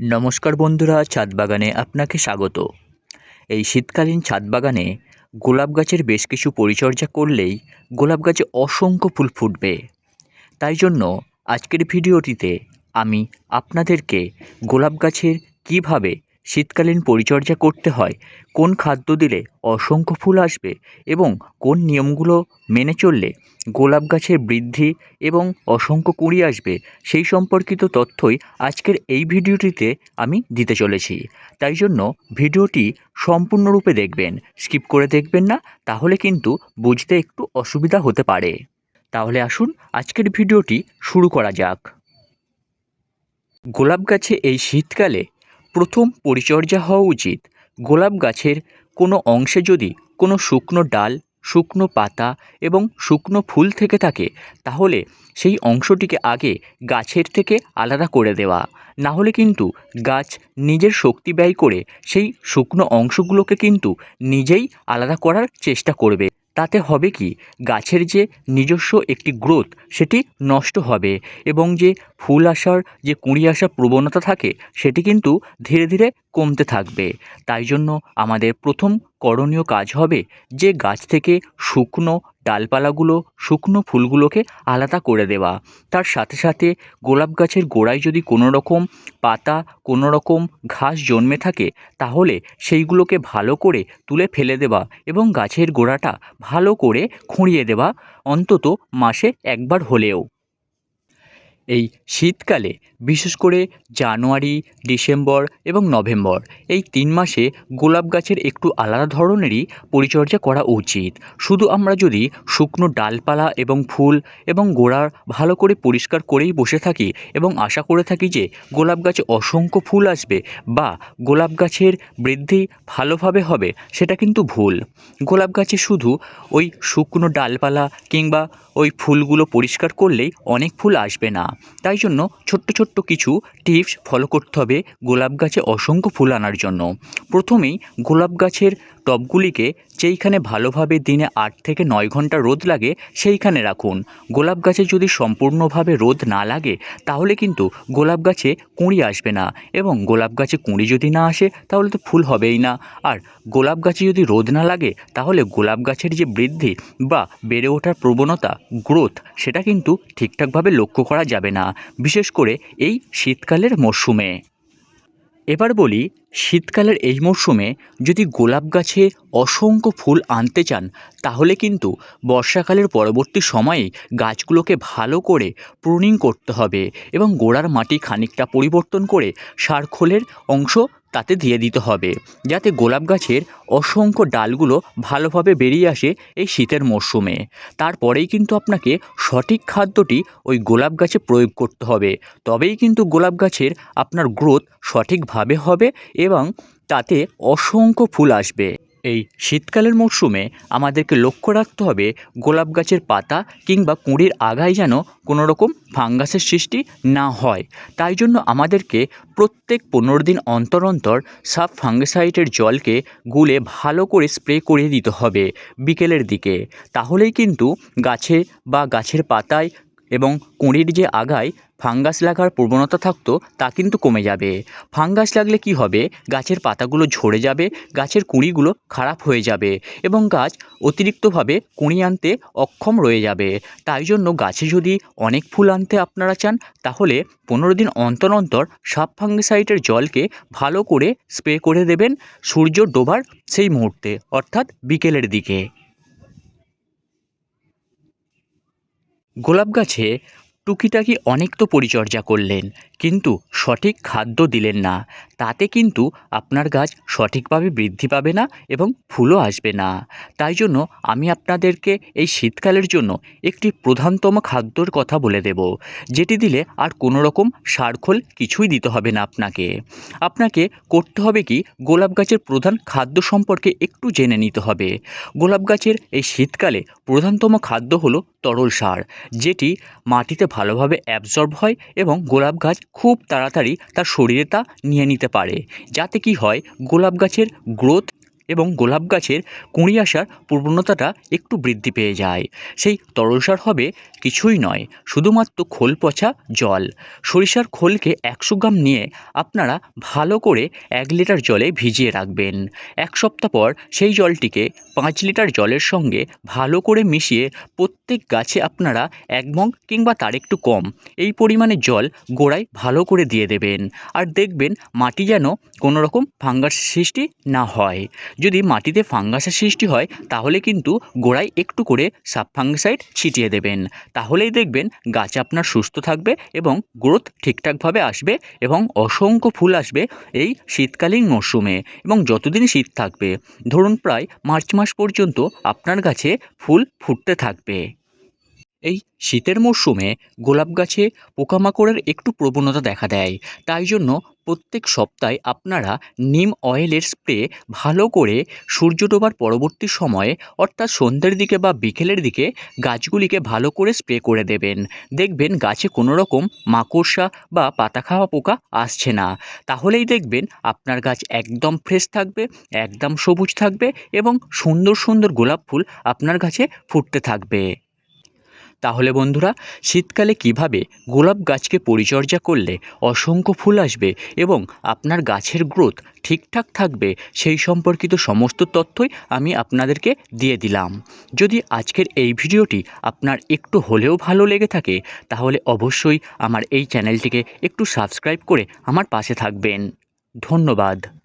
নমস্কার বন্ধুরা ছাদ বাগানে আপনাকে স্বাগত। এই শীতকালীন ছাদ বাগানে গোলাপ গাছের বেশ কিছু পরিচর্যা করলেই গোলাপ গাছে অসংখ্য ফুল ফুটবে। তাই জন্য আজকের ভিডিওটিতে আমি আপনাদেরকে গোলাপ গাছের কীভাবে শীতকালীন পরিচর্যা করতে হয়, কোন খাদ্য দিলে অসংখ্য ফুল আসবে এবং কোন নিয়মগুলো মেনে চললে গোলাপ গাছের বৃদ্ধি এবং অসংখ্য কুঁড়ি আসবে, সেই সম্পর্কিত তথ্যই আজকের এই ভিডিওটিতে আমি দিতে চলেছি। তাই জন্য ভিডিওটি সম্পূর্ণরূপে দেখবেন, স্কিপ করে দেখবেন না, তাহলে কিন্তু বুঝতে একটু অসুবিধা হতে পারে। তাহলে আসুন আজকের ভিডিওটি শুরু করা যাক। গোলাপ গাছে এই শীতকালে প্রথম পরিচর্যা হওয়া উচিত। গোলাপ গাছের কোনো অংশে যদি কোনো শুকনো ডাল, শুকনো পাতা এবং শুকনো ফুল থেকে থাকে, তাহলে সেই অংশটিকে আগে গাছের থেকে আলাদা করে দেওয়া। না হলে কিন্তু গাছ নিজের শক্তি ব্যয় করে সেই শুকনো অংশগুলোকে কিন্তু নিজেই আলাদা করার চেষ্টা করবে। তাতে হবে কি? গাছের যে নিজস্ব একটি গ্রোথ, সেটি নষ্ট হবে এবং যে ফুল আসার, যে কুঁড়ি আসার প্রবণতা থাকে, সেটি কিন্তু ধীরে ধীরে কমতে থাকবে। তাই জন্য আমাদের প্রথম করণীয় কাজ হবে যে গাছ থেকে শুকনো ডালপালাগুলো, শুকনো ফুলগুলোকে আলাদা করে দেওয়া। তার সাথে সাথে গোলাপ গাছের গোড়ায় যদি কোনো রকম পাতা, কোনো রকম ঘাস জন্মে থাকে, তাহলে সেইগুলোকে ভালো করে তুলে ফেলে দেওয়া এবং গাছের গোড়াটা ভালো করে খুঁড়িয়ে দেওয়া অন্তত মাসে একবার হলেও। এই শীতকালে বিশেষ করে জানুয়ারি, ডিসেম্বর এবং নভেম্বর। এই তিন মাসে গোলাপ গাছের একটু আলাদা ধরনেরই পরিচর্যা করা উচিত। শুধু আমরা যদি শুকনো ডালপালা এবং ফুল এবং গোড়ার ভালো করে পরিষ্কার করেই বসে থাকি এবং আশা করে থাকি যে গোলাপ গাছে অসংখ্য ফুল আসবে বা গোলাপ গাছের বৃদ্ধি ভালোভাবে হবে, সেটা কিন্তু ভুল। গোলাপ গাছে শুধু ওই শুকনো ডালপালা কিংবা ওই ফুলগুলো পরিষ্কার করলেই অনেক ফুল আসবে না। তাই জন্য ছোট্ট ছোট্ট কিছু টিপস ফলো করতে হবে গোলাপ গাছে অসংখ্য ফুল আনার জন্য। প্রথমেই গোলাপ গাছের টবগুলিকে যেইখানে ভালোভাবে দিনে আট থেকে নয় ঘণ্টা রোদ লাগে, সেইখানে রাখুন। গোলাপ গাছে যদি সম্পূর্ণভাবে রোদ না লাগে, তাহলে কিন্তু গোলাপ গাছে কুঁড়ি আসবে না। এবং গোলাপ গাছে কুঁড়ি যদি না আসে, তাহলে তো ফুল হবেই না। আর গোলাপ গাছে যদি রোদ না লাগে, তাহলে গোলাপ গাছের যে বৃদ্ধি বা বেড়ে ওঠার প্রবণতা, গ্রোথ, সেটা কিন্তু ঠিকঠাকভাবে লক্ষ্য করা যাবে না। বিশেষ করে এই শীতকালের মরশুমে। এবার বলি, শীতকালের এই মরশুমে যদি গোলাপ গাছে অসংখ্য ফুল আনতে চান, তাহলে কিন্তু বর্ষাকালের পরবর্তী সময়ে গাছগুলোকে ভালো করে প্রুনিং করতে হবে এবং গোড়ার মাটি খানিকটা পরিবর্তন করে সারখোলের অংশ তাতে দিয়ে দিতে হবে, যাতে গোলাপ গাছের অসংখ্য ডালগুলো ভালোভাবে বেরিয়ে আসে এই শীতের মরশুমে। তারপরেই কিন্তু আপনাকে সঠিক খাদ্যটি ওই গোলাপ গাছে প্রয়োগ করতে হবে। তবেই কিন্তু গোলাপ গাছের আপনার গ্রোথ সঠিকভাবে হবে এবং তাতে অসংখ্য ফুল আসবে। এই শীতকালের মরশুমে আমাদেরকে লক্ষ্য রাখতে হবে গোলাপ গাছের পাতা কিংবা কুঁড়ির আগায় যেন কোনো রকম ফাঙ্গাসের সৃষ্টি না হয়। তাই জন্য আমাদেরকে প্রত্যেক পনেরো দিন অন্তর অন্তর সাব ফাঙ্গিসাইডের জলকে গুলে ভালো করে স্প্রে করিয়ে দিতে হবে বিকেলের দিকে। তাহলেই কিন্তু গাছে বা গাছের পাতায় এবং কুঁড়ির যে আগায় ফাঙ্গাস লাগার প্রবণতা থাকতো, তা কিন্তু কমে যাবে। ফাঙ্গাস লাগলে কি হবে? গাছের পাতাগুলো ঝরে যাবে, গাছের কুঁড়িগুলো খারাপ হয়ে যাবে এবং গাছ অতিরিক্তভাবে কুঁড়ি আনতে অক্ষম রয়ে যাবে। তাই জন্য গাছে যদি অনেক ফুল আনতে আপনারা চান, তাহলে পনেরো দিন অন্তর অন্তর সাব ফাঙ্গিসাইডের জলকে ভালো করে স্প্রে করে দেবেন সূর্য ডোবার সেই মুহূর্তে, অর্থাৎ বিকেলের দিকে। গোলাপ গাছে টুকিটাকি অনেক তো পরিচর্যা করলেন। কিন্তু সঠিক খাদ্য দিলেন না। তাতে কিন্তু আপনার গাছ সঠিকভাবে বৃদ্ধি পাবে না এবং ফুলও আসবে না। তাই জন্য আমি আপনাদেরকে এই শীতকালের জন্য একটি প্রধানতম খাদ্যর কথা বলে দেব, যেটি দিলে আর কোনো রকম সারখোল কিছুই দিতে হবে না আপনাকে। আপনাকে করতে হবে কি, গোলাপ গাছের প্রধান খাদ্য সম্পর্কে একটু জেনে নিতে হবে। গোলাপ গাছের এই শীতকালে প্রধানতম খাদ্য হলো তরল সার, যেটি মাটিতে ভালোভাবে অ্যাবজর্ব হয় এবং গোলাপ গাছ খুব তাড়াতাড়ি তার শরীরে তা নিয়ে নিতে পারে। যাতে কি হয় গোলাপ গাছের গ্রোথ এবং গোলাপ গাছের কুঁড়ি আসার প্রবণতাটা একটু বৃদ্ধি পেয়ে যায়। সেই তরল সার হবে কিছুই নয়, শুধুমাত্র খোল পচা জল। সরিষার খোলকে একশো গ্রাম নিয়ে আপনারা ভালো করে এক লিটার জলে ভিজিয়ে রাখবেন। এক সপ্তাহ পর সেই জলটিকে পাঁচ লিটার জলের সঙ্গে ভালো করে মিশিয়ে প্রত্যেক গাছে আপনারা এক মগ কিংবা তার একটু কম, এই পরিমাণে জল গোড়ায় ভালো করে দিয়ে দেবেন। আর দেখবেন মাটি যেন কোনো রকম ফাঙ্গাস সৃষ্টি না হয়। যদি মাটিতে ফাঙ্গাসের সৃষ্টি হয়, তাহলে কিন্তু গোড়ায় একটু করে সাব ফাঙ্গিসাইড ছিটিয়ে দেবেন। তাহলেই দেখবেন গাছ আপনার সুস্থ থাকবে এবং গ্রোথ ঠিকঠাকভাবে আসবে এবং অসংখ্য ফুল আসবে এই শীতকালীন মরশুমে এবং যতদিন শীত থাকবে। ধরুন প্রায় মার্চ মাস পর্যন্ত আপনার গাছে ফুল ফুটতে থাকবে। এই শীতের মরশুমে গোলাপ গাছে পোকামাকড়ের একটু প্রবণতা দেখা দেয়। তাই জন্য প্রত্যেক সপ্তাহে আপনারা নিম অয়েলের স্প্রে ভালো করে সূর্য ডোবার পরবর্তী সময়ে, অর্থাৎ সন্ধ্যের দিকে বা বিকেলের দিকে গাছগুলিকে ভালো করে স্প্রে করে দেবেন। দেখবেন গাছে কোনো রকম মাকড়সা বা পাতা খাওয়া পোকা আসছে না। তাহলেই দেখবেন আপনার গাছ একদম ফ্রেশ থাকবে, একদম সবুজ থাকবে এবং সুন্দর সুন্দর গোলাপ ফুল আপনার গাছে ফুটতে থাকবে। তাহলে বন্ধুরা, শীতকালে কীভাবে গোলাপ গাছকে পরিচর্যা করলে অসংখ্য ফুল আসবে এবং আপনার গাছের গ্রোথ ঠিকঠাক থাকবে, সেই সম্পর্কিত সমস্ত তথ্যই আমি আপনাদেরকে দিয়ে দিলাম। যদি আজকের এই ভিডিওটি আপনার একটু হলেও ভালো লেগে থাকে, তাহলে অবশ্যই আমার এই চ্যানেলটিকে একটু সাবস্ক্রাইব করে আমার পাশে থাকবেন। ধন্যবাদ।